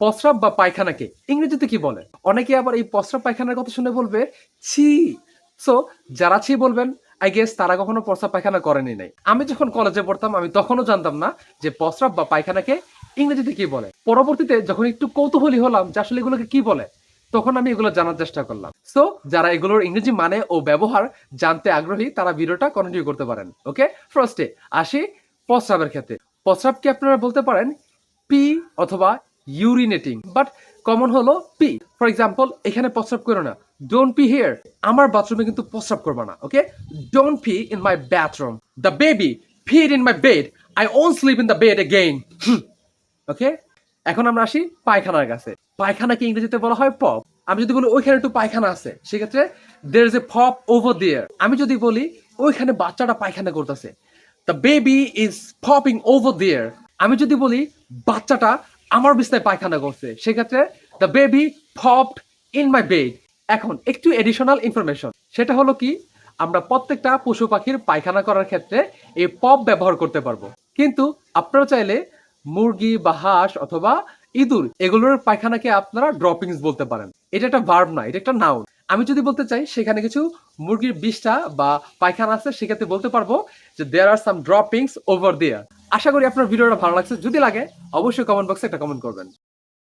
প্রস্রাব বা পায়খানাকে? ইংরেজিতে কি বলে? অনেকে আবার এই প্রস্রাব পায়খানার কথা শুনে বলবে, ছি। সো যারা ছি বলবেন আই গেস তারা কখনো প্রস্রাব পায়খানা করেনি নাই। আমি যখন কলেজে পড়তাম, আমি তখনও জানতাম না যে প্রস্রাব বা পায়খানাকে ইংরেজিতে কি বলে। পরবর্তীতে যখন একটু কৌতূহলী হলাম যে আসলে এগুলোকে কি বলে, তখন আমি এগুলো জানার চেষ্টা করলাম। সো যারা এগুলোর ইংরেজি মানে ও ব্যবহার জানতে আগ্রহী, তারা ভিডিওটা কন্টিনিউ করতে পারেন। ওকে ফার্স্টে আসি প্রস্রাবের ক্ষেত্রে। প্রস্রাবকে আপনারা বলতে পারেন? পি অথবা ইউরিনেটিং বাট কমন হলো পি ফর এক্সাম্পল এখানে প্রস্রাব করো না। ডোন্ট পি হিয়ার আমার বাথরুমে কিন্তু প্রস্রাব করবে না okay don't pee in my bathroom the baby feed in my bed I own sleep in the bed again okay এখন আমরা আসি পায়খানার কাছে। পায়খানাকে ইংরেজিতে বলা হয় পপ আমি যদি বলি, ওইখানে একটু পায়খানা আছে, সেক্ষেত্রে there is a poop over there আমি যদি বলি, ওইখানে বাচ্চাটা পায়খানা করতেছে। The baby is popping over there আমি যদি বলি, বাচ্চাটা আমার বিছনায় পায়খানা করছে। সেক্ষেত্রে the baby popped in my bed এখন একটু এডিশনাল ইনফরমেশন সেটা হলো কি, আমরা প্রত্যেকটা পশু পাখির পায়খানা করার ক্ষেত্রে এই পপ ব্যবহার করতে পারব। কিন্তু আপনারা চাইলে মুরগি বা হাঁস অথবা ইঁদুর, এগুলোর পায়খানাকে আপনারা ড্রপিংস বলতে পারেন। এটা একটা ভার্ব না এটা একটা নাউন আমি যদি বলতে চাই, সেখানে কিছু মুরগির বিষটা বা পায়খানা আছে, সেক্ষেত্রে বলতে পারব যে দেয়ার আর সাম ড্রপিংস ওভার দেয়ার আশা করি আপনার ভিডিওটা ভালো লাগছে। যদি লাগে অবশ্যই কমেন্ট বক্সে একটা কমেন্ট করবেন।